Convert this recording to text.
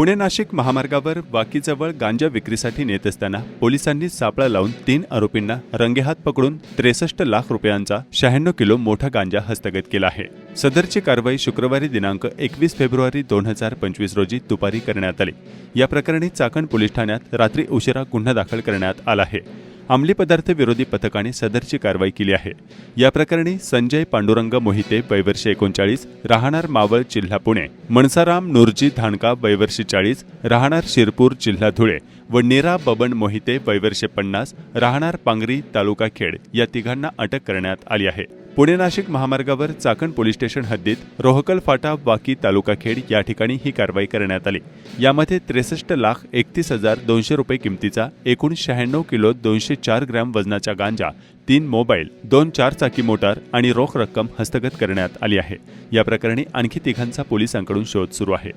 पुणे नाशिक महामार्गावर वाकीजवळ गांजा विक्रीसाठी नेत असताना पोलिसांनी सापळा लावून तीन आरोपींना रंगेहात पकडून त्रेसष्ट लाख रुपयांचा शहाण्णव किलो मोठा गांजा हस्तगत केला आहे. सदरची कारवाई शुक्रवारी दिनांक एकवीस फेब्रुवारी दोन हजार पंचवीस रोजी दुपारी करण्यात आली. या प्रकरणी चाकण पोलीस ठाण्यात रात्री उशिरा गुन्हा दाखल करण्यात आला आहे. अंमली पदार्थ विरोधी पथकाने सदरची कारवाई केली आहे. या प्रकरणी संजय पांडुरंग मोहिते वैवर्ष एकोणचाळीस राहणार मावळ जिल्हा पुणे मनसाराम नूरजी धानका वैवर्षी चाळीस राहणार शिरपूर जिल्हा धुळे व नीरा बबन मोहिते वैवर्षे पन्नास राहणार पांगरी तालुका खेड या तिघांना अटक करण्यात आली आहे. पुणे नाशिक महामार्गावर चाकण पोलीस स्टेशन हद्दीत रोहकल फाटा वाकी तालुका खेड या ठिकाणी ही कारवाई करण्यात आली. यामध्ये त्रेसष्ट लाख एकतीस हजार दोनशे रुपये किमतीचा एकूण शहाण्णव किलो दोनशे चार ग्रॅम वजनाचा गांजा तीन मोबाईल दोन चारचाकी मोटार आणि रोख रक्कम हस्तगत करण्यात आली आहे. या प्रकरणी आणखी तिघांचा पोलिसांकडून शोध सुरू आहे.